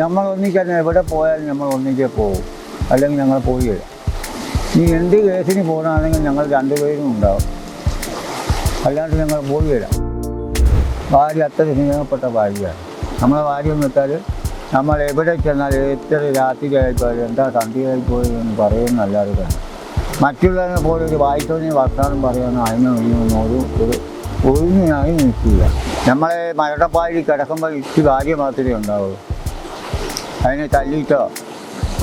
നമ്മൾ ഒന്നിക്കാൻ എവിടെ പോയാലും നമ്മൾ ഒന്നിച്ചേ പോകും അല്ലെങ്കിൽ ഞങ്ങൾ പോയില്ല നീ എന്ത് കേസിന് പോകണമെങ്കിൽ ഞങ്ങൾ രണ്ടുപേരും ഉണ്ടാവും. അല്ലാണ്ട് ഞങ്ങൾ പോയില്ല ഭാര്യ അത്ര സ്നേഹപ്പെട്ട ഭാര്യയാണ്. നമ്മളെ ഭാര്യ എന്ന് വെച്ചാൽ നമ്മൾ എവിടെ ചെന്നാൽ എത്ര രാത്രിയായി പോയാലും എന്താ പോയി എന്ന് പറയുന്നല്ലാതെ തന്നെ. മറ്റുള്ളവരെ പോലെ ഒരു വായിച്ചോനെ വർത്താനം പറയുന്ന അതിനും ഇതിനൊന്നും ഒരു ഒരു ഒഴിഞ്ഞായി നിൽക്കില്ല. നമ്മളെ മരണപ്പായിൽ കിടക്കുമ്പോൾ ഇച്ചിരി ഭാര്യ മാത്രമേ ഉണ്ടാവുള്ളൂ. അതിനെ തല്ലിയിട്ടോ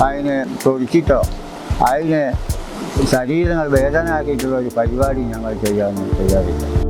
അതിനെ തൊഴിച്ചിട്ടോ അതിനെ ശരീരങ്ങൾ വേദനയാക്കിയിട്ടുള്ള ഒരു പരിപാടി ഞങ്ങൾ ചെയ്യാൻ ചെയ്യാറില്ല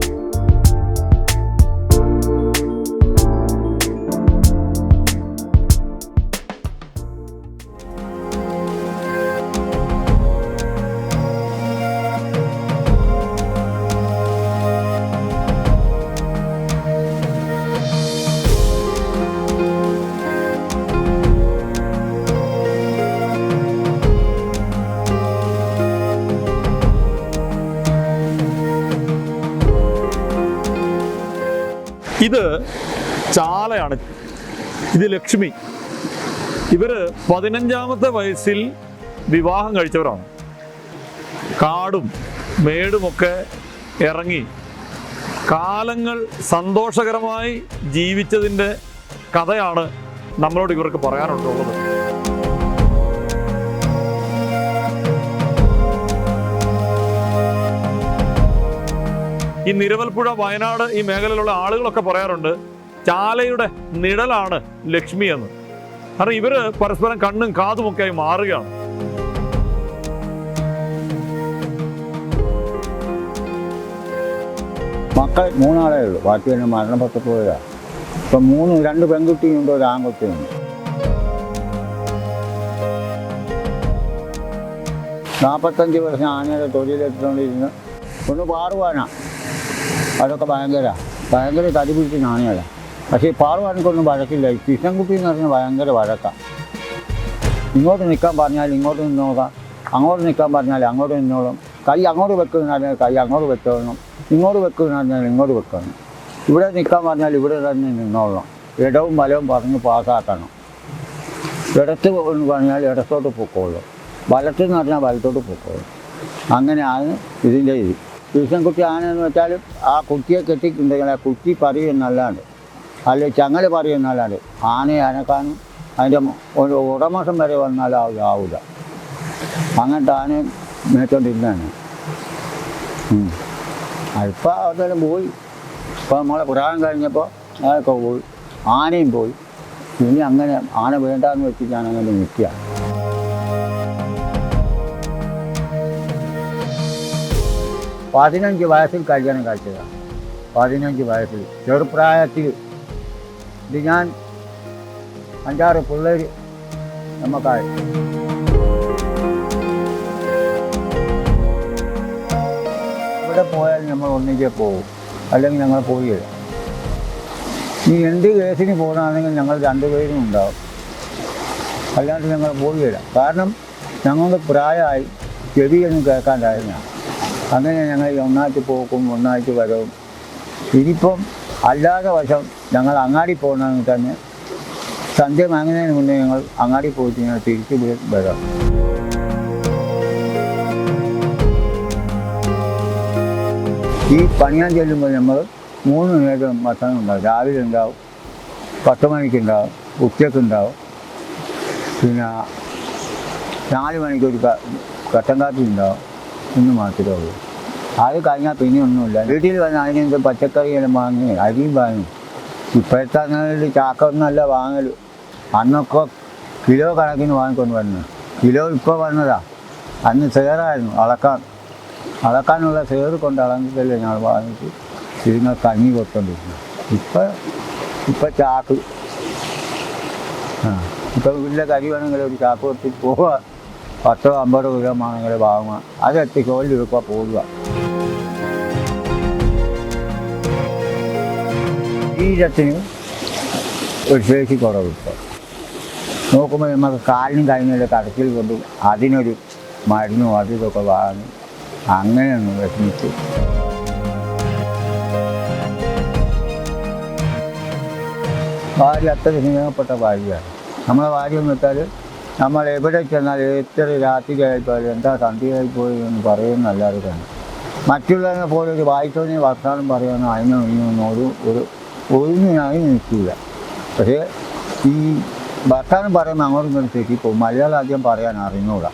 ഇത് ചാലയാണ് ഇത് ലക്ഷ്മി. ഇവർ പതിനഞ്ചാമത്തെ വയസ്സിൽ വിവാഹം കഴിച്ചവരാണ്. കാടും മേടുമൊക്കെ ഇറങ്ങി കാലങ്ങൾ സന്തോഷകരമായി ജീവിച്ചതിന്റെ കഥയാണ് നമ്മളോട് ഇവർക്ക് പറയാനുള്ളത്. ഈ നിരവൽപ്പുഴ വയനാട് ഈ മേഖലയിലുള്ള ആളുകളൊക്കെ പറയാറുണ്ട് ചാലയുടെ നിഴലാണ് ലക്ഷ്മി എന്ന്. കാരണം ഇവർ പരസ്പരം കണ്ണും കാതുമൊക്കെ ആയി മാറുകയാണ്. മക്കൾ മൂന്നാളേ ഉള്ളൂ. ബാക്കി തന്നെ മരണപ്പെട്ടു പോയതാ ഇപ്പം മൂന്ന് രണ്ട് പെൺകുട്ടിയുണ്ട് ഒരു ആൺകുട്ടിയുണ്ട് നാൽപ്പത്തഞ്ച് വർഷം ആനയുടെ തൊഴിലെടുത്തുകൊണ്ടിരുന്ന്. ഒന്ന് പാറുവാനാ. അതൊക്കെ ഭയങ്കര. ഭയങ്കര തടി പിടിച്ച് നാണയല്ല പക്ഷേ പാറുവാനൊക്കൊന്നും വഴക്കില്ല. ഈ കൃഷ്ണൻകുട്ടി എന്ന് പറഞ്ഞാൽ ഭയങ്കര വഴക്കാണ് ഇങ്ങോട്ട് നിൽക്കാൻ പറഞ്ഞാൽ ഇങ്ങോട്ട് നിന്നോളാം. അങ്ങോട്ട് നിൽക്കാൻ പറഞ്ഞാൽ അങ്ങോട്ട് നിന്നോളും. കൈ അങ്ങോട്ട് വെക്കുന്നതിനാൽ കൈ അങ്ങോട്ട് വെക്കണം ഇങ്ങോട്ട് വെക്കുന്നതിനാൽ ഇങ്ങോട്ട് വെക്കണം. ഇവിടെ നിൽക്കാൻ പറഞ്ഞാൽ ഇവിടെ തന്നെ നിന്നോളണം ഇടവും വലവും പറഞ്ഞ് പാസ്സാക്കണം. ഇടത്ത് എന്ന് പറഞ്ഞാൽ ഇടത്തോട്ട് പൊക്കോളൂ. വലത്ത് എന്ന് പറഞ്ഞാൽ വലത്തോട്ട് പൊക്കോളൂ. അങ്ങനെയാണ് ഇതിന്റെ ഇത് കൃഷ്ണൻകുട്ടി ആനയെന്ന് വെച്ചാൽ ആ കുട്ടിയെ കെട്ടിയിട്ടുണ്ടെങ്കിൽ ആ കുട്ടി പറയുന്നല്ലാണ്ട് അല്ലെങ്കിൽ ചങ്ങല പറയുന്നല്ലാണ്ട് ആനയെ അനക്കാനും അതിന്റെ ഒരു ഉടമസം വരെ വന്നാൽ ആവില്ല അങ്ങനത്തെ ആനയും മേച്ചോണ്ടിരുന്നാണ് അല്പം അതെല്ലാം പോയി. ഇപ്പം നമ്മളെ പുരാണം കഴിഞ്ഞപ്പോൾ അതൊക്കെ പോയി. ആനയും പോയി. ഇനി അങ്ങനെ ആന വേണ്ടാന്ന് വെച്ചിട്ട് ഞാൻ അങ്ങനെ നിൽക്കുക. പതിനഞ്ച് വയസ്സിൽ കല്യാണം കഴിച്ചതാണ് പതിനഞ്ച് വയസ്സിൽ. ചെറുപ്രായത്തിൽ. ഇത് ഞാൻ അഞ്ചാറ് പിള്ളേർ നമുക്കായി. ഇവിടെ പോയാൽ നമ്മൾ ഒന്നിച്ചേ പോകും അല്ലെങ്കിൽ ഞങ്ങൾ പോയില്ല നീ എന്ത് കേസിന് പോകണമെങ്കിൽ ഞങ്ങൾ രണ്ടുപേരും ഉണ്ടാവും. അല്ലാണ്ട് ഞങ്ങൾ പോവുകയില്ല കാരണം ഞങ്ങൾക്ക് പ്രായമായി ചെവിയൊന്നും കേൾക്കാണ്ടായിരുന്ന അങ്ങനെ ഞങ്ങൾ ഒന്നാക്കി പോക്കും ഒന്നാക്കി വരവും ഇനിയിപ്പം അല്ലാതെ വശം ഞങ്ങൾ അങ്ങാടി പോകണമെങ്കിൽ തന്നെ സന്ധ്യ വാങ്ങുന്നതിന് മുന്നേ ഞങ്ങൾ അങ്ങാടി പോയിട്ട് ഞങ്ങൾ തിരിച്ച് വരാം. ഈ പണിയാൻ ചെല്ലുമ്പോൾ നമ്മൾ മൂന്ന് നേരം ഭക്ഷണം ഉണ്ടാവും. രാവിലെ ഉണ്ടാവും പത്ത് മണിക്കുണ്ടാവും ഉച്ചക്കുണ്ടാവും പിന്നെ നാല് മണിക്കൊരു കട്ടൻ കാപ്പി ഉണ്ടാവും. ഇന്ന് മാത്രമേ ഉള്ളൂ. അത് കഴിഞ്ഞാൽ പിന്നെ ഒന്നുമില്ല. വീട്ടിൽ വന്ന് അതിനെന്ത് പച്ചക്കറിയെല്ലാം വാങ്ങി അരിയും വാങ്ങി. ഇപ്പോഴത്തെ അങ്ങനെ ചാക്ക ഒന്നല്ല വാങ്ങൽ അന്നൊക്കെ കിലോ കണക്കിന് വാങ്ങിക്കൊണ്ട് വന്നു. കിലോ ഇപ്പോൾ വന്നതാ. അന്ന് സേറായിരുന്നു അളക്കാൻ. അളക്കാനുള്ള സേറ് കൊണ്ട് അളന്നിട്ടല്ലേ ഞങ്ങൾ വാങ്ങിച്ച് ഇതിനെ കഞ്ഞി കൊടുത്തോണ്ടിരുന്നു. ഇപ്പം ഇപ്പം ചാക്ക്. ആ ഇപ്പം വീട്ടിലെ കരി വേണമെങ്കിൽ ഒരു ചാക്ക് കൊടുത്തിട്ട് പോവുക പത്തോ അമ്പതോ കിലോ ആണെങ്കിൽ വാങ്ങുക അതെത്തി കോലിൽ വെക്കുക പോവുക ശരീരത്തിന് ഒരു ശേഷി കുറവ്. നോക്കുമ്പോൾ നമുക്ക് കാലിനും കഴിഞ്ഞൊരു കടച്ചിൽ കൊണ്ട് അതിനൊരു മരുന്നും അതും ഇതൊക്കെ വാങ്ങി അങ്ങനെയൊന്ന് വിഷമിച്ചു. വാരി അത്ര സ്നേഹപ്പെട്ട വാരിയാണ് നമ്മളെ വാരി എന്ന് വെച്ചാൽ നമ്മൾ എവിടെ ചെന്നാൽ എത്ര രാത്രി ആയിപ്പോയാലും എന്താ സന്ധ്യയായി പോയി എന്ന് പറയുന്നല്ലാതെ തന്നെ മറ്റുള്ളവരെ പോലെ ഒരു വായിച്ചോനെ വർത്താനം പറയുന്ന അതിനോ ഇതിനൊന്നും ഒരു ഒരു ഒഴിഞ്ഞായി നിൽക്കില്ല. പക്ഷേ ഈ വർത്താനം പറയുന്ന അങ്ങോട്ടും ഇങ്ങോട്ടും തെറ്റിപ്പോവും. മലയാളം ആദ്യം പറയാൻ അറിഞ്ഞൂടാ.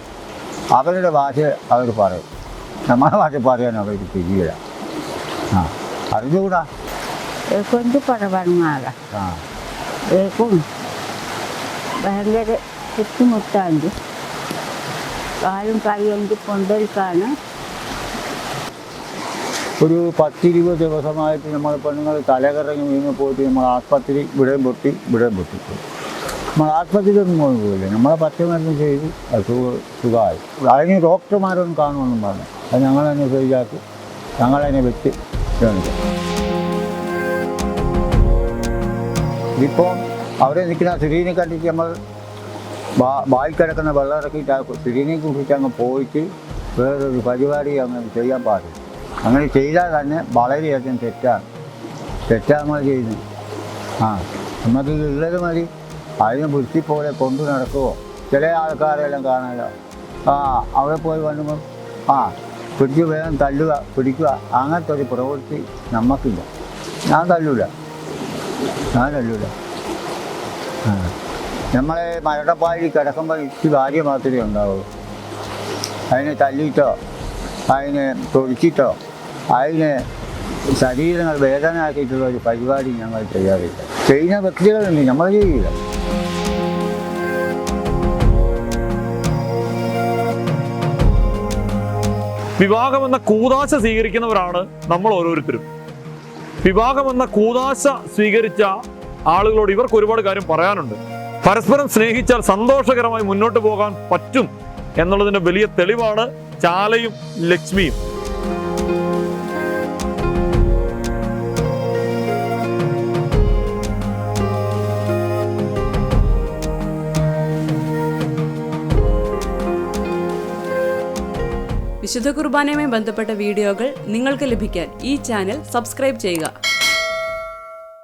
അവരുടെ ഭാഷ അവർ പറയും. നമ്മളെ ഭാഷ പറയാൻ അവർക്ക് തിരിയില്ല. ആ അറിഞ്ഞുകൂടാ കൊണ്ട് പടവങ്ങാല ആ. ഭയങ്കര ബുദ്ധിമുട്ടാണ്ട് കാലും കൈകൊണ്ട് കൊണ്ടൊരുക്കാണ്. ഒരു പത്തിരുപത് ദിവസമായിട്ട് നമ്മൾ പെണ്ണുങ്ങൾ തലകറങ്ങി വീണ് പോയിട്ട് നമ്മൾ ആസ്പത്രി ഇവിടെയും പൊട്ടി ഇവിടെയും പൊട്ടി. നമ്മൾ ആസ്പത്രിയിലൊന്നും പോയി പോയില്ല. നമ്മളെ പച്ചമരുന്ന് ചെയ്ത് അത് സുഖ- സുഖമായി. അതിന് ഡോക്ടർമാരൊന്നും കാണുമെന്നും പറഞ്ഞു. അത് ഞങ്ങൾ തന്നെ ശരിയാക്കി ഞങ്ങൾ തന്നെ വെച്ച് കാണിക്കും ഇതിപ്പോൾ അവിടെ നിൽക്കുന്ന സ്ത്രീനെ കണ്ടിട്ട് നമ്മൾ ബായി കിടക്കുന്ന വെള്ളം ഇറക്കിയിട്ട് ആ കുറിച്ചിട്ട് കുറിച്ച് അങ്ങ് പോയിട്ട് വേറൊരു പരിപാടി അങ്ങ് ചെയ്യാൻ പാടില്ല. അങ്ങനെ ചെയ്താൽ തന്നെ വളരെയധികം തെറ്റാണ്. തെറ്റാണ് നമ്മൾ ചെയ്യുന്നത്. ആ നമുക്ക് ഉള്ളത് മതി. അതിനെ വൃത്തി പോലെ കൊണ്ടു നടക്കുമോ ചില ആൾക്കാരെല്ലാം കാണാലോ. ആ അവിടെ പോയി വന്നുമ്പോൾ ആ പിടിച്ച് വേഗം തല്ലുക പിടിക്കുക. അങ്ങനത്തെ ഒരു പ്രവൃത്തി നമുക്കില്ല ഞാൻ തല്ലൂല. ഞാൻ തല്ലൂല. ആ. നമ്മളെ മരണപ്പാഴി കിടക്കുമ്പോൾ ഈ ഭാര്യ മാത്രമേ ഉണ്ടാവുള്ളൂ. അതിനെ തല്ലിയിട്ടോ അതിനെ തൊഴിച്ചിട്ടോ അതിനെ ശരീരങ്ങൾ വേദന ആക്കിയിട്ടുള്ള ഒരു പരിപാടി ഞങ്ങൾ ചെയ്യാറില്ല ചെയ്യുന്ന വ്യക്തികളുണ്ട് നമ്മൾ ചെയ്യില്ല വിവാഹമെന്ന കൂതാശ സ്വീകരിക്കുന്നവരാണ് നമ്മൾ ഓരോരുത്തരും. വിവാഹമെന്ന കൂതാശ സ്വീകരിച്ച ആളുകളോട് ഇവർക്ക് ഒരുപാട് കാര്യം പറയാനുണ്ട്. പരസ്പരം സ്നേഹിച്ചാൽ സന്തോഷകരമായി മുന്നോട്ട് പോകാൻ പറ്റും എന്നുള്ളതിന്റെ വലിയ തെളിവാണ് ചാലയും ലക്ഷ്മിയും. വിശുദ്ധ കുർബാനയുമായി ബന്ധപ്പെട്ട വീഡിയോകൾ നിങ്ങൾക്ക് ലഭിക്കാൻ ഈ ചാനൽ സബ്സ്ക്രൈബ് ചെയ്യുക.